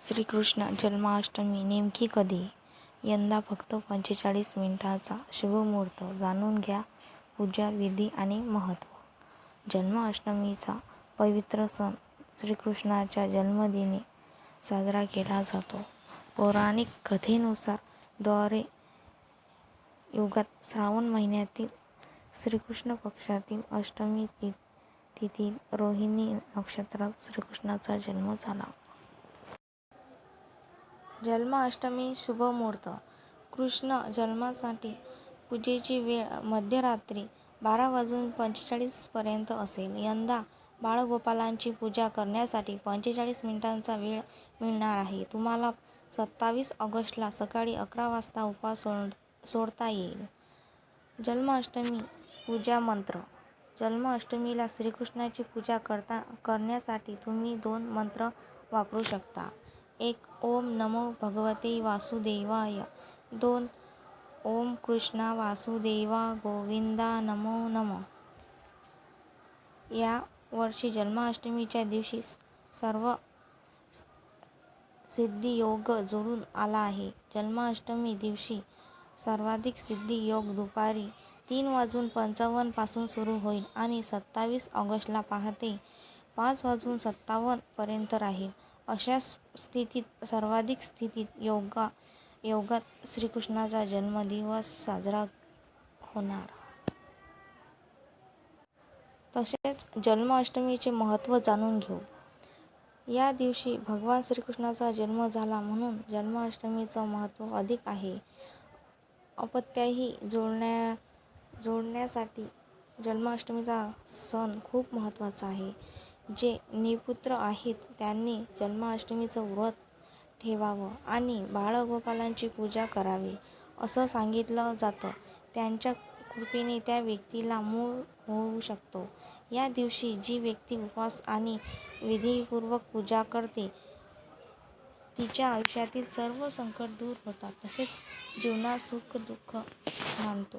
श्रीकृष्ण जन्माष्टमी नेमकी कधी? यंदा फक्त पंचेचाळीस मिनिटाचा शुभमुहूर्त जाणून घ्या पूजा विधी आणि महत्त्व. जन्माष्टमीचा पवित्र सण श्रीकृष्णाच्या जन्मदिनी साजरा केला जातो. पौराणिक कथेनुसारद्वारे युगात श्रावण महिन्यातील श्रीकृष्ण पक्षातील अष्टमी तिथीत रोहिणी नक्षत्रात श्रीकृष्णाचा जन्म झाला. जन्माष्टमी शुभ मुहूर्त कृष्ण जन्मासाठी पूजेची वेळ मध्यरात्री बारा वाजून पंचेचाळीसपर्यंत असेल. यंदा बाळगोपालांची पूजा करण्यासाठी पंचेचाळीस मिनिटांचा वेळ मिळणार आहे. तुम्हाला सत्तावीस ऑगस्टला सकाळी अकरा वाजता उपवास सोडता येईल. जन्माष्टमी पूजा मंत्र जन्माष्टमीला श्रीकृष्णाची पूजा करता करण्यासाठी तुम्ही दोन मंत्र वापरू शकता. एक ओम नमो भगवते वासुदेवाय दोन ओम कृष्णा वासुदेवा गोविंदा नमो नमः. या वर्षी जन्माष्टमीच्या दिवशी सर्व सिद्धी योग जुळून आला आहे. जन्माष्टमी दिवशी सर्वाधिक सिद्धी योग दुपारी तीन वाजून पंचावन्नपासून सुरू होईल आणि सत्तावीस ऑगस्टला पहाटे पाच वाजून सत्तावन्न पर्यंत राहील. अशा स्थितीत सर्वाधिक स्थितीत योगा योगात श्रीकृष्णाचा जन्मदिवस साजरा होणार. तसेच जन्माष्टमीचे महत्त्व जाणून घेऊ. या दिवशी भगवान श्रीकृष्णाचा जन्म झाला म्हणून जन्माष्टमीचं महत्त्व अधिक आहे. अपत्याही जोडण्या जोडण्यासाठी जन्माष्टमीचा सण खूप महत्त्वाचा आहे. जे निपुत्र आहेत त्यांनी जन्माष्टमीचं व्रत ठेवावं आणि बाळगोपालांची पूजा करावी असं सांगितलं जातं. त्यांच्या कृपेने त्या व्यक्तीला मूळ होऊ शकतो या दिवशी जी व्यक्ती उपवास आणि विधीपूर्वक पूजा करते तिच्या आयुष्यातील सर्व संकट दूर होतात तसेच जीवनात सुख-दुःख नांदतं.